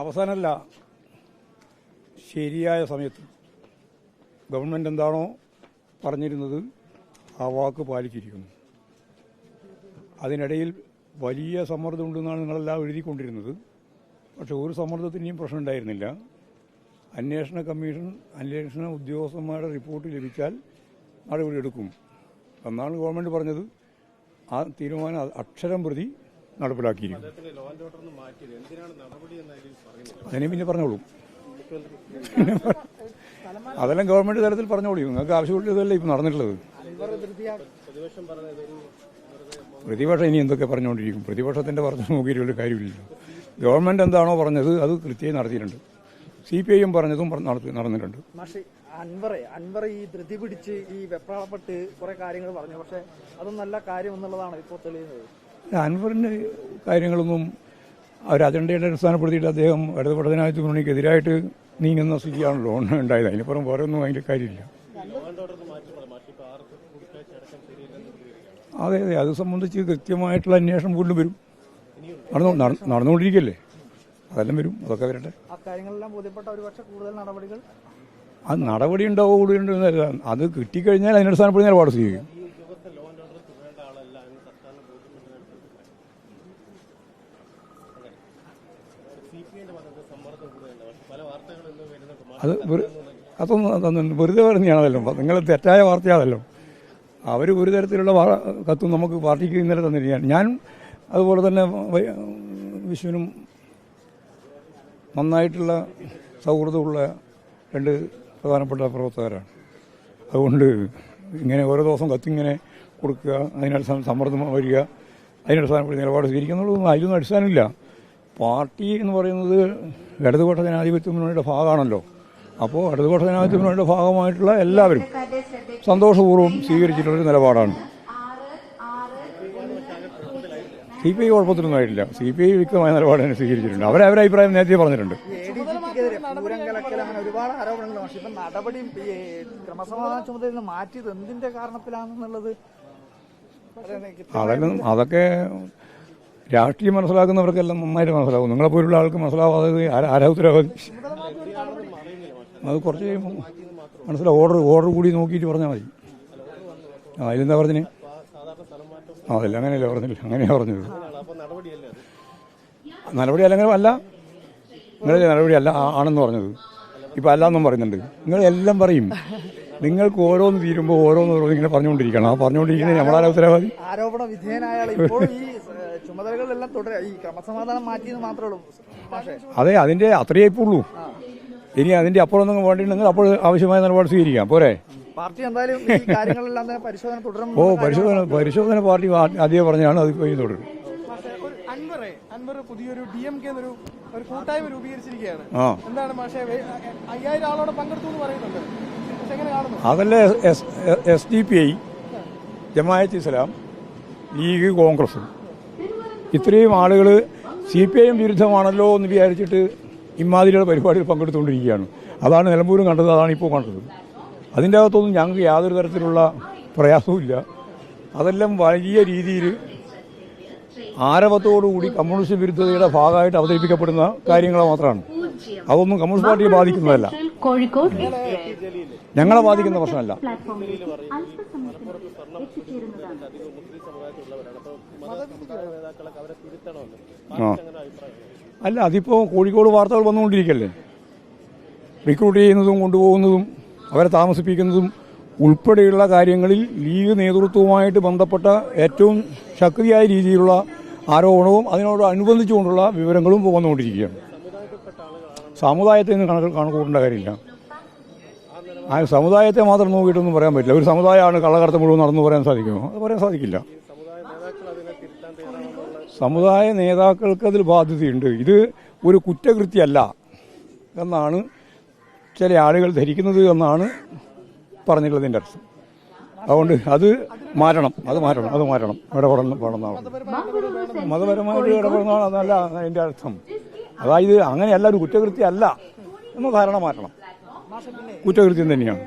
അവസാനമല്ല ശരിയായ സമയത്ത് ഗവൺമെന്റ് എന്താണോ പറഞ്ഞിരുന്നത് ആ വാക്ക് പാലിച്ചിരിക്കുന്നു. അതിനിടയിൽ വലിയ സമ്മർദ്ദമുണ്ടെന്നാണ് നിങ്ങളെല്ലാം എഴുതിക്കൊണ്ടിരുന്നത്. പക്ഷെ ഒരു സമ്മർദ്ദത്തിന്റെയും പ്രശ്നം ഉണ്ടായിരുന്നില്ല. അന്വേഷണ കമ്മീഷൻ അന്വേഷണ ഉദ്യോഗസ്ഥന്മാരുടെ റിപ്പോർട്ട് ലഭിച്ചാൽ നടപടിയെടുക്കും എന്നാണ് ഗവൺമെന്റ് പറഞ്ഞത്. ആ തീരുമാനം അക്ഷരം പ്രതി നടപ്പിലാക്കിയിരിക്കും അതിനെ പിന്നെ പറഞ്ഞോളൂ. അതെല്ലാം ഗവൺമെന്റ് തലത്തിൽ പറഞ്ഞോളൂ. നിങ്ങൾക്ക് ആവശ്യമുള്ളതല്ലേ ഇപ്പം നടന്നിട്ടുള്ളത്. പ്രതിപക്ഷം ഇനി എന്തൊക്കെ പറഞ്ഞുകൊണ്ടിരിക്കും? പ്രതിപക്ഷത്തിന്റെ പറഞ്ഞു നോക്കിയിട്ടൊരു കാര്യമില്ല ഗവൺമെന്റ് എന്താണോ പറഞ്ഞത് അത് കൃത്യമായി നടത്തിയിട്ടുണ്ട്. സി പി ഐ എം പറഞ്ഞതും പറ- നടന്നിട്ടുണ്ട്. അൻവറെ അൻവർ ഈ ധൃതി പിടിച്ച് ഈ വെപ്രാളപ്പെട്ട് കുറെ കാര്യങ്ങൾ പറഞ്ഞു. പക്ഷെ അതും നല്ല കാര്യം എന്നുള്ളതാണ് ഇപ്പോൾ തെളിയുന്നത്. അൻവറിന്റെ കാര്യങ്ങളൊന്നും അവർ അജണ്ടയുടെ അടിസ്ഥാനപ്പെടുത്തിയിട്ട് അദ്ദേഹം ഇടതുപക്ഷ ജനാധിപത്യ മുന്നണിക്കെതിരായിട്ട് നീങ്ങുന്ന സ്ഥിതിയാണല്ലോ ഉണ്ടായത്. അതിനപ്പുറം വേറെ ഒന്നും അതിന്റെ കാര്യമില്ല. അതെ അതെ. അത് സംബന്ധിച്ച് കൃത്യമായിട്ടുള്ള അന്വേഷണം വീണ്ടും വരും. നടന്നു നടന്നുകൊണ്ടിരിക്കല്ലേ? അതെല്ലാം വരും. അതൊക്കെ വരട്ടെ. അത് നടപടി ഉണ്ടാവോ കൂടി ഉണ്ടെന്നല്ല അത് കിട്ടിക്കഴിഞ്ഞാൽ അതിനടിസ്ഥാനപ്പെടുന്ന നിലപാട് സ്വീകരിക്കും. അത് അതൊന്നും അതൊന്നും വെറുതെ പറഞ്ഞാണല്ലോ നിങ്ങൾ തെറ്റായ വാർത്തയാണല്ലോ. അവർ ഒരു തരത്തിലുള്ള കത്തും നമുക്ക് പാർട്ടിക്ക് ഇന്നലെ തന്നിരിക്കുകയാണ്. ഞാൻ അതുപോലെ തന്നെ വിഷുവിനും നന്നായിട്ടുള്ള സൗഹൃദമുള്ള രണ്ട് പ്രധാനപ്പെട്ട പ്രവർത്തകരാണ്. അതുകൊണ്ട് ഇങ്ങനെ ഓരോ ദിവസം കത്തിങ്ങനെ കൊടുക്കുക അതിനടിസ്ഥാനം സമ്മർദ്ദം വരിക അതിനടിസ്ഥാനപ്പെടുത്തി നിലപാട് സ്വീകരിക്കുന്നുള്ളതൊന്നും അതിലൊന്നും അടിസ്ഥാനമില്ല. പാർട്ടി എന്ന് പറയുന്നത് ഇടതുപക്ഷ ജനാധിപത്യ മുന്നണിയുടെ ഭാഗമാണല്ലോ. അപ്പോൾ ഇടതുപക്ഷ ജനാധിപത്യ മുന്നണിയുടെ ഭാഗമായിട്ടുള്ള എല്ലാവരും സന്തോഷപൂർവം സ്വീകരിച്ചിട്ടുള്ളൊരു നിലപാടാണ്. സി പി ഐ കുഴപ്പത്തിലൊന്നും ആയിട്ടില്ല. സി പി ഐ വ്യക്തമായ നിലപാട് തന്നെ സ്വീകരിച്ചിട്ടുണ്ട്. അവരെ അവരെ അഭിപ്രായം നേരത്തെ പറഞ്ഞിട്ടുണ്ട്. ഒരുപാട് ആരോപണങ്ങൾ പക്ഷെ ഇപ്പൊ നടപടിയും ഈ ക്രമസമാധാന ചുമതലയിൽ നിന്ന് മാറ്റിയത് എന്തിന്റെ കാരണത്തിലാണെന്നുള്ളത് അതെനിക്ക് അതൊക്കെ രാഷ്ട്രീയം മനസ്സിലാക്കുന്നവർക്കെല്ലാം നന്നായിട്ട് മനസ്സിലാവും. നിങ്ങളെ പോലുള്ള ആൾക്ക് മനസ്സിലാവാതെ ആരാ- ഉത്തരവാദി? അത് കുറച്ച് കഴിയുമ്പോൾ മനസ്സിലാവും ഓർഡർ ഓർഡർ കൂടി നോക്കിയിട്ട് പറഞ്ഞാൽ മതി. ആ അതിലെന്താ പറഞ്ഞിന്? ആ അതല്ല അങ്ങനെയല്ല പറഞ്ഞില്ല അങ്ങനെയാണ് പറഞ്ഞത്. നടപടി അല്ലെങ്കിൽ അല്ല. നിങ്ങളുടെ നടപടി അല്ല ആണെന്ന് പറഞ്ഞത്. ഇപ്പം അല്ലാന്നും പറയുന്നുണ്ട്. നിങ്ങൾ എല്ലാം പറയും. നിങ്ങൾക്ക് ഓരോന്ന് തീരുമ്പോൾ ഓരോന്ന് ഓരോന്ന് ഇങ്ങനെ പറഞ്ഞുകൊണ്ടിരിക്കണം. ആ പറഞ്ഞുകൊണ്ടിരിക്കുന്നത് നമ്മളാരാ ഉത്തരവാദി? ആരോപണ വിധേയനായ ഇപ്പോൾ ഈ ചുമതലകളെല്ലാം ഈ ക്രമസമാധാനം മാറ്റിയെന്ന് മാത്രമേ ഉള്ളൂ. പക്ഷേ അതെ അതിന്റെ അത്രയേ ഉള്ളൂ ഇനി അതിന്റെ അപ്പുറം ഒന്നും വേണ്ടിയിട്ടുണ്ടെങ്കിൽ അപ്പോൾ ആവശ്യമായ നിലപാട് സ്വീകരിക്കാം. പോരെ? പാർട്ടി എന്തായാലും ഈ കാര്യങ്ങളെല്ലാം തന്നെ പരിശോധന തുടരും ഓ പരിശോധന പരിശോധന പാർട്ടി ആദ്യം പറഞ്ഞാണ് അത് കഴിഞ്ഞ് തുടരും. ഒരു അൻവറെ അൻവർ പുതിയൊരു ഡി എം കെ എന്നൊരു ഒരു കൂട്ടായ്മ രൂപീകരിച്ചിരിക്കുകയാണ്. എന്താണ് മാഷെ വേ- അയ്യായിരം ആളോടെ പങ്കെടുത്തു എന്ന് പറയുന്നുണ്ട്. എങ്ങനെ കാണുന്നു? അതല്ലേ S S D P I Jamaat Islam League കോൺഗ്രസും. ഇത്രയും ആളുകൾ സി പി ഐ എം വിരുദ്ധമാണല്ലോ എന്ന് വിചാരിച്ചിട്ട് ഇമാതിരിയുടെ പരിപാടിയിൽ പങ്കെടുത്തുകൊണ്ടിരിക്കുകയാണ്. അതാണ് നിലമ്പൂരും കണ്ടത് അതാണ് ഇപ്പോൾ കണ്ടത്. അതിന്റെ അകത്തൊന്നും ഞങ്ങൾക്ക് യാതൊരു തരത്തിലുള്ള പ്രയാസവും ഇല്ല. അതെല്ലാം വലിയ രീതിയിൽ ആരവത്തോടുകൂടി കമ്മ്യൂണിസ്റ്റ് വിരുദ്ധതയുടെ ഭാഗമായിട്ട് അവതരിപ്പിക്കപ്പെടുന്ന കാര്യങ്ങൾ മാത്രമാണ്. അതൊന്നും കമ്മ്യൂണിസ്റ്റ് പാർട്ടിയെ ബാധിക്കുന്നതല്ല. കോഴിക്കോട് ഞങ്ങളെ ബാധിക്കുന്ന പ്രശ്നമല്ല. അല്ല അതിപ്പോ കോഴിക്കോട് വാർത്തകൾ വന്നുകൊണ്ടിരിക്കല്ലേ? റിക്രൂട്ട് ചെയ്യുന്നതും കൊണ്ടുപോകുന്നതും അവരെ താമസിപ്പിക്കുന്നതും ഉൾപ്പെടെയുള്ള കാര്യങ്ങളിൽ ലീഗ് നേതൃത്വവുമായിട്ട് ബന്ധപ്പെട്ട ഏറ്റവും ശക്തിയായ രീതിയിലുള്ള ആരോപണവും അതിനോട് അനുബന്ധിച്ചുകൊണ്ടുള്ള വിവരങ്ങളും വന്നുകൊണ്ടിരിക്കുകയാണ്. സമുദായത്തെ ഒന്നും കണക്ക് കണക്കൂട്ടേണ്ട കാര്യമില്ല. ആ സമുദായത്തെ മാത്രം നോക്കിയിട്ടൊന്നും പറയാൻ പറ്റില്ല. ഒരു സമുദായമാണ് കള്ളക്കടത്ത് മുഴുവൻ നടന്നു പറയാൻ സാധിക്കുമോ? അത് പറയാൻ സാധിക്കില്ല. സമുദായ നേതാക്കൾക്ക് അതിൽ ബാധ്യതയുണ്ട്. ഇത് ഒരു കുറ്റകൃത്യമല്ല എന്നാണ് ചില ആളുകൾ ധരിക്കുന്നത് എന്നാണ് പറഞ്ഞിട്ടുള്ളതിന്റെ അർത്ഥം. അതുകൊണ്ട് അത് മാറ്റണം. അത് മാറ്റണം. അത് മാറ്റണം. ഇടപെടണം പെടുന്നതാണ്. മതപരമായിട്ട് ഇടപെടുന്നതാണ് അതല്ല അതിന്റെ അർത്ഥം. അതായത് അങ്ങനെയല്ല ഒരു കുറ്റകൃത്യം അല്ല എന്ന് ധാരണ മാറ്റണം. കുറ്റകൃത്യം തന്നെയാണ്.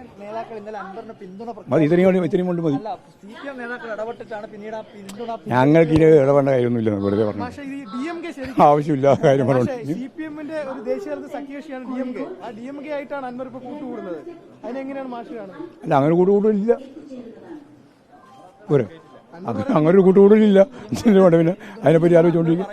മതി ഇത്രയും കൊണ്ട് ഇത്രയും കൊണ്ട് മതി. ഞങ്ങൾക്ക് ഇനി ഇടപെടേണ്ട കാര്യമൊന്നുമില്ല വെറുതെ പറഞ്ഞു ആവശ്യമില്ല കാര്യം പറഞ്ഞു അല്ല അങ്ങനെ കൂട്ടുകൂടില്ല അങ്ങനെ ഒരു കൂട്ടുകൂടലില്ല. വേണ്ട പിന്നെ അതിനെപ്പറ്റി ആലോചിച്ചുകൊണ്ടിരിക്കും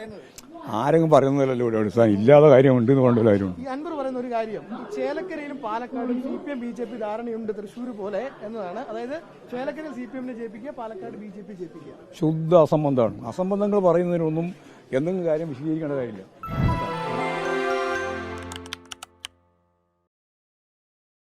ആരെങ്കിലും പറയുന്നതല്ലോ ഇവിടെ അടിസ്ഥാനം ഇല്ലാത്ത കാര്യമുണ്ട് എന്ന് പറഞ്ഞ കാര്യമുണ്ട്. ഈ അൻവർ പറയുന്ന ഒരു കാര്യം ചേലക്കരയിലും പാലക്കാടും C P M B J P ധാരണയുണ്ട് തൃശ്ശൂർ പോലെ എന്നതാണ്. അതായത് ചേലക്കര സി പി എമ്മിനെ ജയിപ്പിക്കുക പാലക്കാട് ബി ജെ പി ജയിപ്പിക്കുക. ശുദ്ധ അസംബന്ധമാണ്. അസംബന്ധങ്ങൾ പറയുന്നതിനൊന്നും എന്തെങ്കിലും കാര്യം വിശദീകരിക്കേണ്ട കാര്യമില്ല.